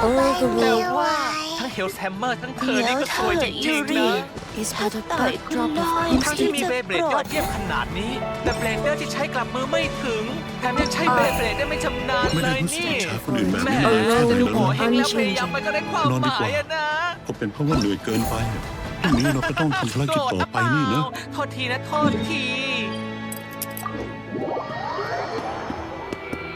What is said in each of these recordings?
โอ้ยแต่ว่าทั้งเฮลแฮมเมอร์ทั้งเธอนี่ก็สวยจริงๆนะ is but a bird drop of ทั้งที่มีเบย์เบรดยอดเยี่ยมขนาดนี้ แต่เบลเดอร์ที่ใช้กลับมือไม่ถึงแถมยังใช้เบย์เบรดได้ไม่ชำนาญไม่เลได้ยรู้สึกนี่อิจฉาคนอื่นแบบแหม่นี้เลยจะดูนะโง่เฮงแล้วพยายามมันก็ได้ความหมายอะนะก็เป็นเพราะว่าเหนื่อยเกินไปพรุ่งนี้เราก็ต้องทำภารกิจต่อไปนี่นะ โทษทีนะโทษที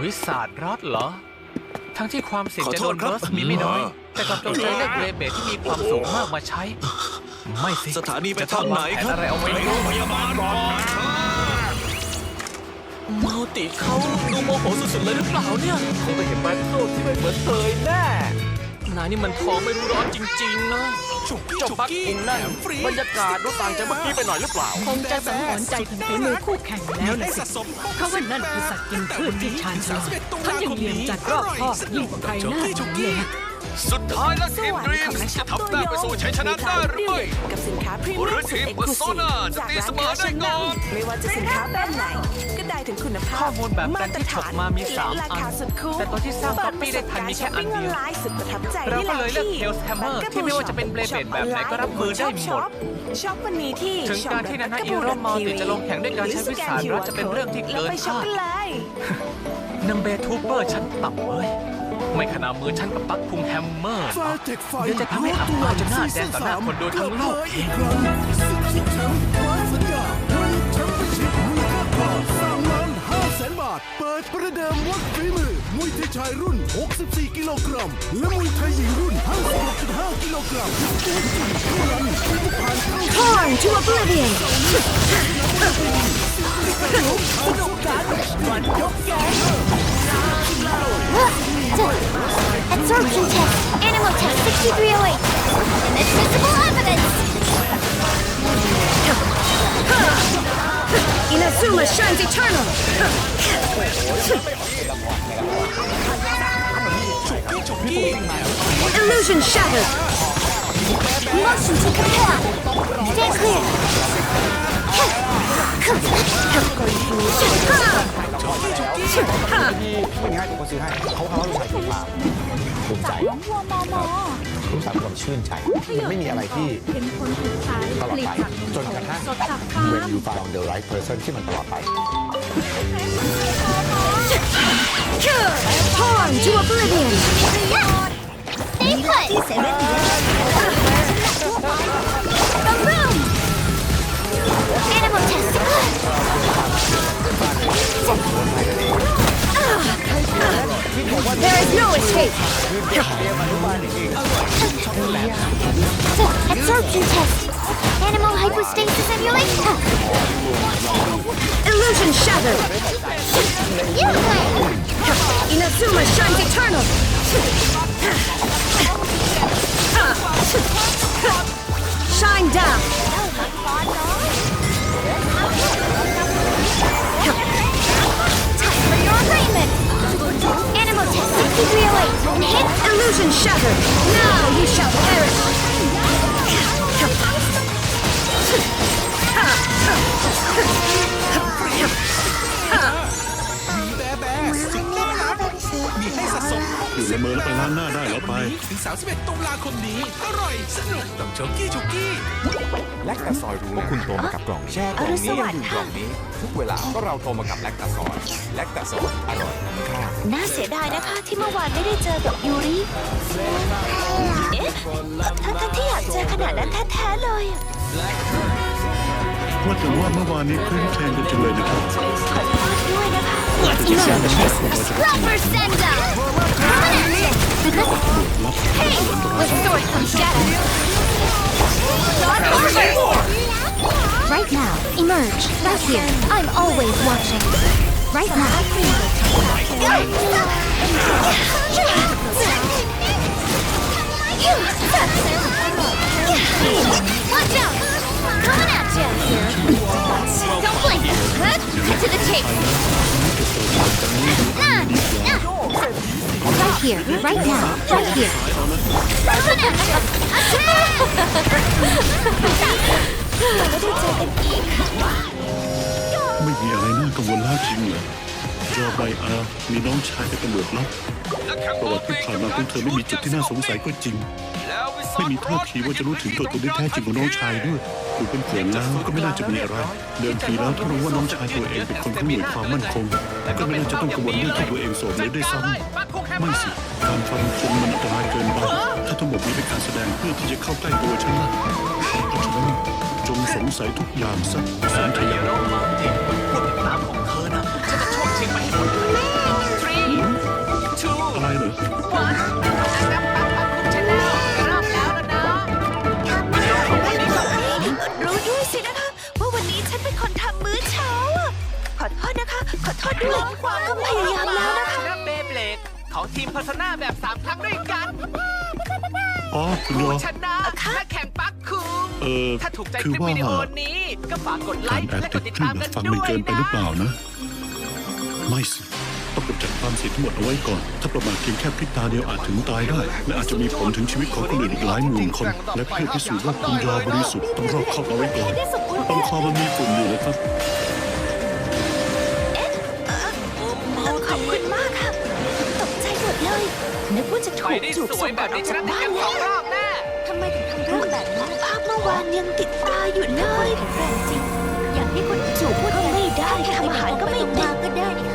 วิสาดรอดเหรอ ทั้งที่ความเสี่ยงจะโดนขอโทษครับเบิร์สมีไม่น้อย แต่กลับจงใจเลือกเบย์เบรดที่มีความสูงมากมาใช้ ไม่สิสถานีไปจะต้องทางไหนวแผครับอะไรเอาไว้ไม่รู้มัลติเขาดูโมโหสุดๆเลยหรือเปล่าเนี่ยคงจะเห็นแบทเทิลที่ไม่เหมือนเคยแน่ นายนี่มันท้องไม่รู้ร้อนจริง ๆ นะเจ้าปักกิ่งนั่นบรรยากาศดูต่างจากเมื่อกี้ไปหน่อยหรือเปล่า คงจะสังหรณ์ใจถึงฝีมือคู่แข่งแล้วนะสิเขาว่านั่นคือสัตว์กินพืชที่ชาญฉลาดทั้งยังเหลี่ยมจัดรอบคอบยิ่งกว่าใครหน้าหลังเลยนะสุดท้ายแล้วทีมดรีมจะทำได้ไปสู่ชัยชนะได้หรือไม่กับสินค้าพรีหรืเมียอมสุทีดมเอ็กซ์คลูซีฟ Persona จะจากตีร้านเสมอค้าได้ชั้นก่นอนำไม่ว่าจะสินค้าแบรนด์ไหนก็ได้ ถึงคุณภาพข้อมูลแบบกันที่ฉกมามีสามและราคาสุดคุ้มแต่ตัวที่สร้าง copy ได้ทันมีแค่อันเดียวปิดประสบการณ์ช้อปปิ้งออนไลน์สุดประทับใจเราก็เลยเลือกที่ Hell's Hammer ที่ไม่ว่าจะเป็น Blade Blade แบบไหนก็รับมือได้หมดช็อปช็อปวันนี้ที่ถึงการที่นานาอีโร่มัลติจะลงแข่งด้วยการใช้วิสารัฐจะเป็นเรื่องที่เกินแล้วไปช็อปคาดกันเลยนัมเบทูเปอร์ชั้นต่ำเอ้ยไม่ขนาดมือฉันกับปักพุงแฮมเมอร์หรอกเดี๋ยวจะทำให้อับอายจนหน้าแดงต่อหน้าคนดูทั้งโลก ท เปิดประเดิมวัดฝีมือ มวยไทยชายรุ่น 64 กิโลกรัม และมวยไทยหญิงรุ่น 56.5 กิโลกรัมตัวจริงเท่านั้นที่ผู้ผ่านเข้า torn to oblivion Absorption test. Animal test 6308. Inadmissible evidence. Inazuma shines eternal! Illusion shattered! Motion to compare! Stay clear! ผมจ่ายมั่วมอมอ ทุสาวความชื่นใจมันไม่มีอะไรที่เห็นผลสุดท้าตลอดไปจนกระทั่งเวจากฟ้า when you ไรท์เ the right ที่มันตลอดไป Pawn to oblivion. ได้ผลที่เซเว่นเล่น The room. แกบ there is no escape Absorption test. Animal hypostasis emulation. illusion shattered You win. Inazuma shines eternal 6308. Enhance illusion shattered now you shall perish มีให้สะสมอยู่ละเมอแล้วไปล้างหน้าได้แล้วไป ถึง 31 ตุลาคมนี้ อร่อย สนุกต้องโชกี้ชุกี้ แลคตาซอยรู้ว่าคุณโตมากับกล่องนี้แช่กล่องนี้ยังดื่มกล่องนี้ ทุกเวลาก็เราโทรมากับแลคตาซอยแลคตาซอยอร่อยคุ้มค่า น่าเสียดายนะคะที่เมื่อวานไม่ได้เจอกับยูริ เอ๊ะทั้งทั้งๆที่อยากเจอขนาดนั้นแท้ๆเลย ว่าแต่ว่าเมื่อวานนี้คลื่นเครงกันจังเลยนะครับ ขอโทษด้วยนะคะ Rubber Senda! Hey! With sword comes shadow! Not over! Right now, emerge. Right here. I'm always watching. Right now. Watch out! Coming at you! Don't blink! Cut to the chase! Right here, right now, right here. Coming at you! ไม่ได้เจอกันอีกไม่มีอะไรน่ากังวลแล้วจริงเหรอยอใบอามีน้องชายเป็นตำรวจลับและแคมประวัติที่ผ่านมาของเธอไม่มีจุดที่น่าสงสัยก็จริงแล้ววิศวไม่มีท่าทีว่าจะรู้ถึงตัวตนที่แท้จริงของน้องชายด้วยดูเป็นเผินแล้วก็ไม่น่าจะมีอะไร เดิมทีแล้วถ้ารู้ว่าน้องชายตัวเองเป็นคนของหน่วยความมั่นคง ก็ไม่น่าจะต้องกังวลเรื่องที่ตัวเองโสดเลยด้วยซ้ำไม่สิการฟันคงมันอันตรายเกินไปถ้าทั้งหมดนี้เป็นการแสดงเพื่อที่จะเข้าใกล้ตัวฉันนะเพราะฉะนั้น จงสงสัยทุกอย่างซะสนธยาโรแมนติกพูดถึงน้ำของเธอนะฉันจะช่วงชิงไปให้หมดเลย three two อะไรเหรอ one นับปักปักคุณชนะรอบแล้วแล้วนะวิดีโอของวันนี้ก็รู้ด้วยสินะคะ ว่าวันนี้ฉันเป็นคนทำมื้อเช้าอะขอโทษนะคะ ขอโทษด้วยก็พยายามแล้วนะคะ เบเบลดของทีมพัฒนาแบบสามครั้งด้วยกันอ๋อคุณยผู้อชนะและแข่งปักคุงเออถ้าถูกใจคคือลิปว่าวิดีโอนี้ ก็ฝากกดไลการค์แอบและกติดดติดคลื่ตานมกันฟังด้มันวยเกินไปหรือเปล่านะนะ ไม่สิ ต้องกำจัดความเสี่ยงทั้งหมดเอาไว้ก่อน ถ้าประมาทเพียงแค่พริบตาเดียวอาจถึงตายได้ และอาจจะมีผลถึงชีวิตของคนอื่นอีกหลายหมื่นคน และเพื่อพิสูจน์ว่าคุณยาบริสุทธิ์ต้องรอบคอบเอาไว้ก่อนตรงคอมันมีฝุ่นอยู่นะครับ ขอบคุณมากค่ะ ตกใจหมดเลยนึกว่าจะไปถูกได้จูบสวส่ยงแบก่อบนอนี้อกชจากนะติดบ้ากันนแล้สองวรอบ ยังติดตาอยู่เลยแรงจริง อย่างที่คุณจูบก็ไม่ได้ทำอาหารก็ไม่ได้ก็ได้นี่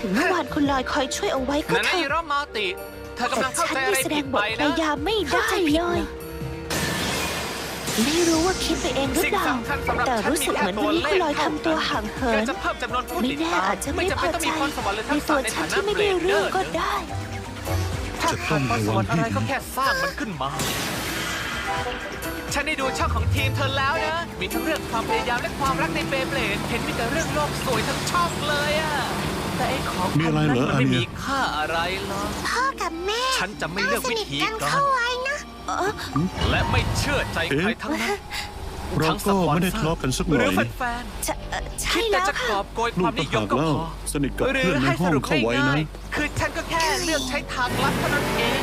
ถึงเมื่อวานคุณลอยคอยช่วยเอาไว้ก็นั่นเถนะอะอีรอบมัลติ เธอกำแต่ลังเข้าฉันใจอะไรนี่แสดผิงดบไปทภรนะรยาไม่ได้เลย ไม่รู้ว่าคิดไปเองหรือสิ่งเปล่า สำคัญสำหรับแต่ฉันรู้มีสึกแค่เหมือนตัวัวนนี้เลคุณลอยขเท่าทำตัวนั้นห่างเหิแกนจะเพิ่มจำนวนผู้ไม่ติดแน่ตามอาจจะไม่ไม่ได้จำพเป็นอต้องใจมีพรสวรรค์หรือในทักตัษะวในฉัฐานนะที่ไม่เบลได้ดเดเรื่อองร์ก็นะได้ ถ้าจะผ่าต้อนงพรระสวัวรงรค์อะไรให้ก็ดีแค่สร้างมันขึ้นมา ฉันได้ดูช่องของทีมเธอแล้วนะ มีทั้งเรื่องความพยายามและความรักในเบเบลดเห็นมีแต่เรื่องโลกสวยทั้งช่องเลยอะแต่ไอ้ของมีอะไรนั้นเหรอมันไม่อันเนี้มียค่าอะไรหรอก พ่อกับแม่ฉันจะไม่เลือกวิธีการนะเออและไม่เชื่อใจใครทั้งนั้นเราก็ไม่ได้ทะเลาะกันสักหน่หอรืย อแฟนจะเอ่อๆใช่คิดแต่แล้วจะกค่ะ อบโกยคลูวากมต่านิงยมหากก็เล่าพอสนิทกับหรืเพื่อนในให้ห้สองรุปเข้าไว้ง่านะยๆคือฉันก็แค่เลือกใช้ทางลัดเท่านั้นเอง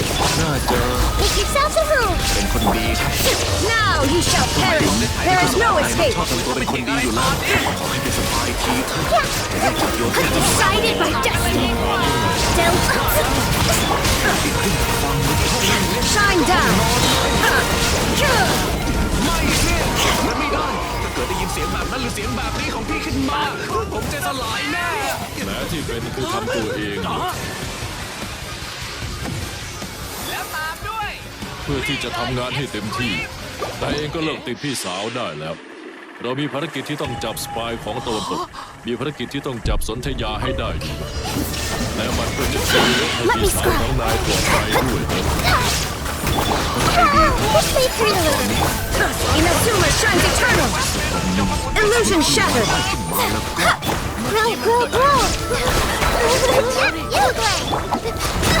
น่าจะ Make yourself a room. เป็นคนดีครับ now you shall perish there is no escape ชอบทำตัวเป็นคนดีอยู่แล้ว ขอให้เป็นสบายทีเถอะ decided by destiny shine down Ha! Ha! มันไม่ได้ ถ้าเกิดได้ยินเสียงแบบนั้นหรือเสียงแบบนี้ของพี่ขึ้นมา ผมจะสลายแน่ แม้ที่เป็นคือทำตัวเอง พื่อที่จะทำงานให้เต็มที่ แต่เองก็เลิกติดพี่สาวได้แล้ว เรามีภารกิจที่ต้องจับสปายของตะวันตก มีภารกิจที่ต้องจับสนธยาให้ได้ และมันก็จะช่วยเหลือให้พี่สาวของนายปลอดภัยด้วยนะ This way, Perilovo. Inazuma shines eternal illusion shattered Grow, grow, grow. You grow.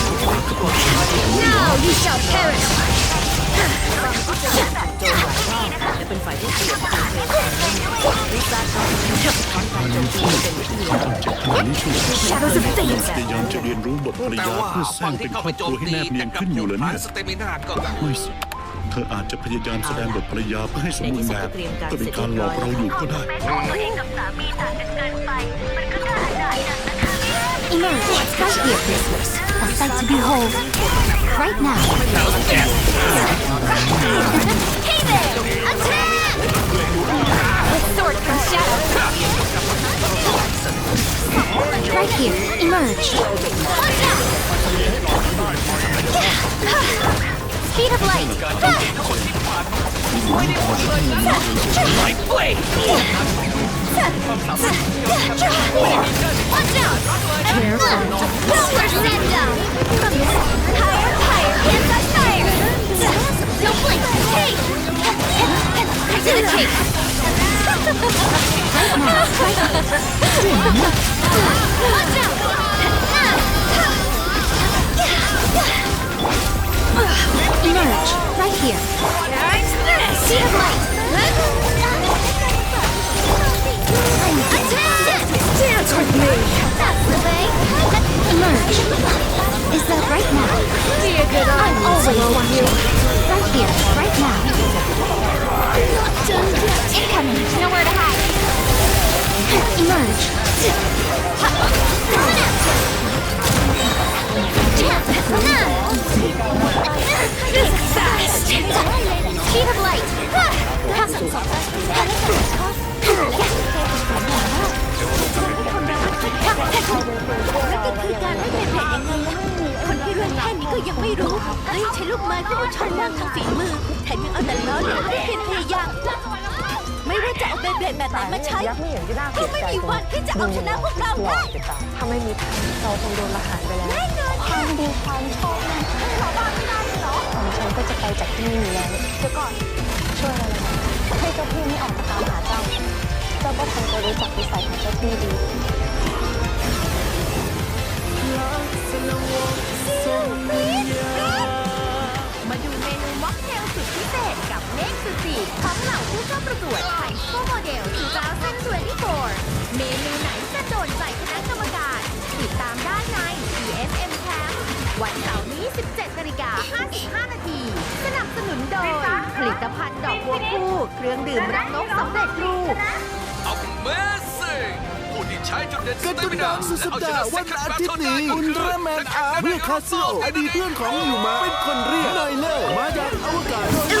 now you shall perish และเป็นฝ่ายที่เปลี่ยนการเทวิซาตอนนี้ถอนการโจมตีเป็นที่ขณะนี้ช่วย shadows of พ fate ยายามจะเรียนรู้บทภรรยาเพื่อสร้างเป็นครอบครัวให้แนบเนียนขึ้นอยู่แล้วเนี่ยสเตมินาก็ไม่สิเธออาจจะพยายามแสดงบทภรรยาเพื่อให้สมบูรณ์แบบก็เป็นการหลอกเราอยู่ก็ได้ emerge right here A sight to behold. Right now. hey there! Attack! With sword from shadow. Right here. Emerge. Watch out! Speed of light. Watch out! No! Emerge! Right here! Catch this! Light! Is that right now? Be a good I'm always watching. Right here. Right now. Incoming. Nowhere to hide. Emerge. ใช้ลูกไม้เพื่อเอาช้อนล่างทางฝีมือแถมยังเอาแต่ล้อเลียนไม่เพียรพยายามไม่ว่าจะเอาเบเบดแบบไหนมาใช้ก็ไม่มีวันที่จะเอาชนะพวกเราได้ ถ้าไม่มีทางเราคงโดนละหารไปแล้วแน่นอนความดีความชอบเราบ้าไม่ได้เหรอของฉันก็จะไปจากที่นี่อยู่แล้วเดี๋ยวก่อนช่วยอะไรหน่อยให้เจ้าพี่ไม่ออกมาตามหาเจ้าเจ้าก็คงจะรู้จักนิสัยของเจ้าพี่ดี ผู้เข้าประกวดไทยโฟโมเดล2024 เมนูไหนจะโดนใจคณะกรรมการ ติดตามได้ใน TSM Camp วันเสาร์นี้ 17นาฬิกา55 นาที สนับสนุนโดย ผลิตภัณฑ์ดอกบัวคู่ เครื่องดื่มรังนกสำเร็จรูป Amazing ผู้ที่ใช้จุดเด่นกระตุ้นดังสุดสัปดาห์วันอาทิตย์นี้อุลตร้าแมนอาร์เรียกคาซิโออดีตเพื่อนของอยู่มาเป็นคนเรียกนายเล่มาจากอวกาศ Illusion อยู่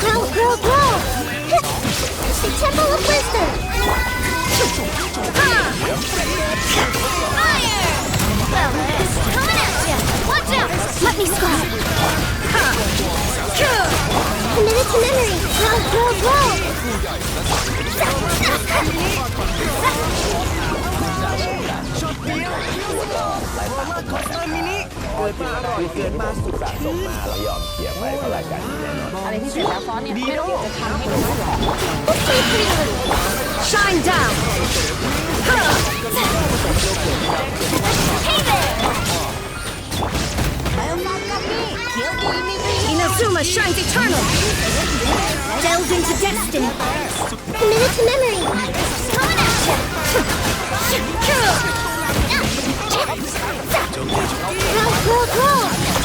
Go, go, go! The Temple of Wisdom! Ha! อะไรที่เสร็จแล้วฟอนต์เนี่ยไม่รู้จะทำให้ดูหรอ Shine down. Inazuma shines eternal. Delved into destiny. Committed to memory. Coming at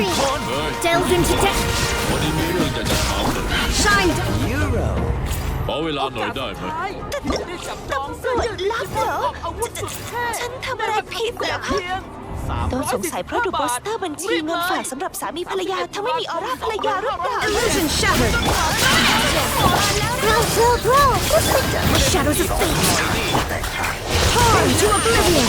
Committed to memory. Delved into depth. วันนี้มีเรื่องอยากจะถามเลย Shine down. ขอเวลาหน่อยได้ไหมตำรวจลับเหรอ ฉันทำอะไรผิดเหรอคะต้องสงสัยเพราะดูโปสเตอร์บัญชีเงินฝากสำหรับสามีภรรยาถ้าไม่มีออร่าภรรยาหรือเปล่า Illusion shattered. Grow, grow, grow. Shadows of fate. Torn to oblivion.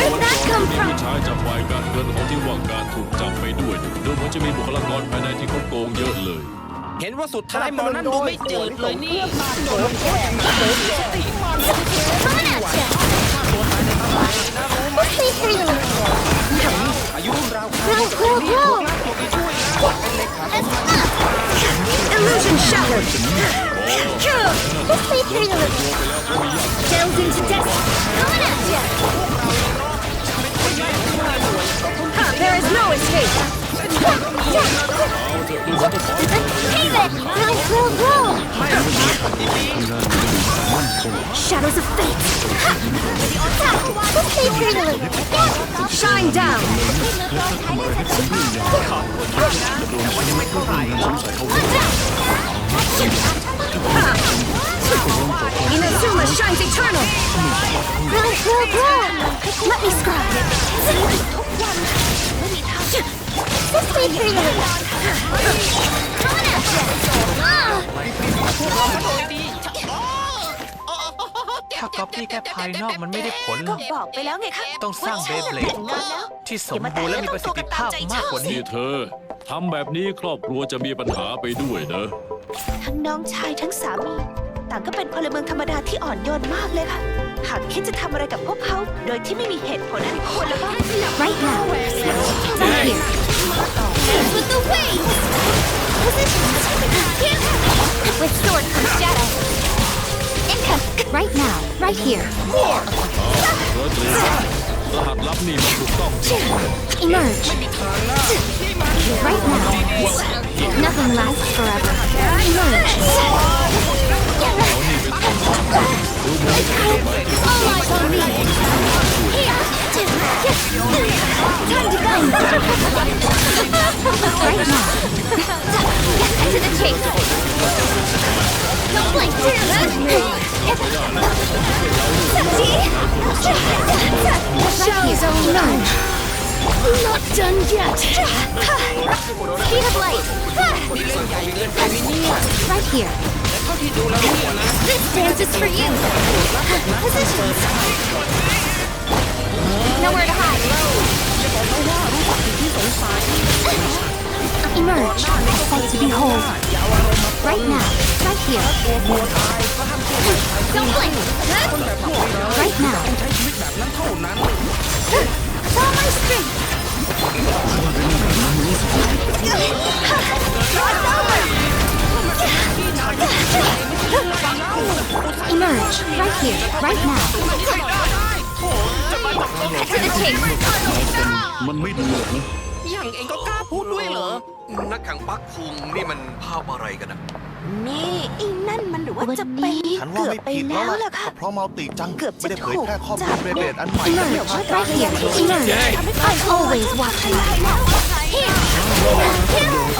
Where did that come มี from? ผู้ชายจับฝ่ายการเงินของที่ว่างการถูกจับไปด้วย ดูเหมือนจะมีบุคลากรภายในที่เขาโกงเยอะเลย เห็นว่าสุดท้ายหมอนั่นดูไม่จืดเลยนี่ Please hurry along. อายุราว Go, go, go. Illusion shattered. Please hurry along. Delve into depth. Coming at ya. Ha, there is no escape. Shadows of fate. Please hurry. Shine down. Inazuma shines eternal. Go, go. Let me scribe. Please hurry along. ถ้าก๊อปปี้แค่ภายนอกมันไม่ได้ผลหรก็อกบอกไปแล้วไงคะต้องสร้างเบเบลดที่สมบูรณ์และมีประสิทธิภาพมากกว่านี้ นี่เธอทำแบบนี้ครอบครัวจะมีปัญหาไปด้วยนะ ทั้งน้องชายทั้งสามี ต่างก็เป็นพลเมืองธรรมดาที่อ่อนโยนมากเลยค่ะ หากคิดจะทำอะไรกับพวกเขา โดยที่ไม่มีเหตุผลให้ควรแล้วก็ Right now. Right here. With the wings. Positions. With sword comes shadow. Income. Right now. Right here. เธอเตรียรหัสลับนี่มันถูกต้อง Emerge. Right now. Nothing lasts forever. Emerge. Show's all none. Not done yet. Speed of light. Right here. This dance is for you. Positions. Nowhere to hide. Emerge. Sight to behold. Right now. Right here. Don't blink. Right now. Follow my strength. Emerge. Right here. Right now. To the chase. มันไม่ดีหรอกนะอย่างเองก็กล้าพูดด้วยเหรอ นักแข่งปักคุงนี่มันภาพอะไรกันนะนี่ไอ้นั่นมันหรือว่าจะเป็นฉันว่าเกือบไม่ไปผิดแล้แล้ววล่ะล่ะค่ะ เพราะมัลติจังเกือบจะไม่ได้เผยแพร่ข้อมูถูลกจับเบเบดอันใหม่ Emerge. Right here. Emerge. I'm always watching. Here. Here.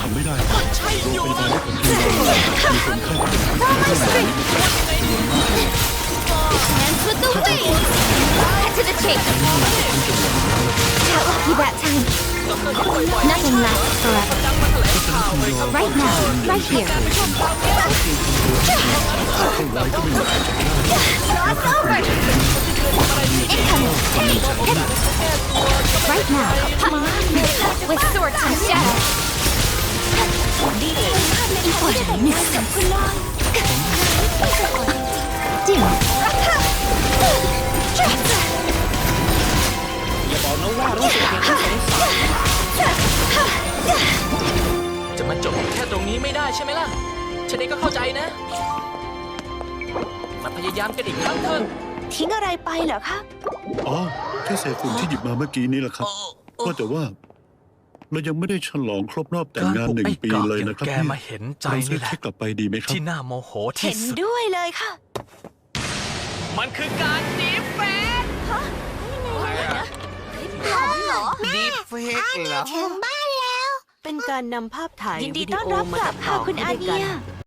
ทำไม่ได้โรงพยาบาลได้ผลที่มีคนไข้ Follow my strength. Hands with the wings. Cut to the chase. Time got lucky that time. Nothing lasts forever. Right now, right here. จะมาจบแค่ตรงนี้ไม่ได้ใช่ไหมล่ะ ฉันเองก็เข้าใจนะ มาพยายามกันอีกครั้งเถอะทิ้งอะไรไปเหรอคะ อ๋อ แค่เศษฝุ่นที่หยิบมาเมื่อกี้นี่แหละครับ ก็แต่ว่า เรายังไม่ได้ฉลองครบรอบแต่งงานหนึ่งปีเลยนะครับแกพี่มาเห็นใจเราซื้นี่อแหละเค้กกลับไปดีไหมครับ ที่น่าโมโหเห็ที่นสุด ด้วยเลยค่ะมันคือการดีเฟนดีเฟกเหรอ ถึงบ้านแล้ว เป็นการนำภาพถ่ายยินดีวิต้อนโอรับมากลัตับดค่ะต่อคุณอาให้ด้วยเนีกัยน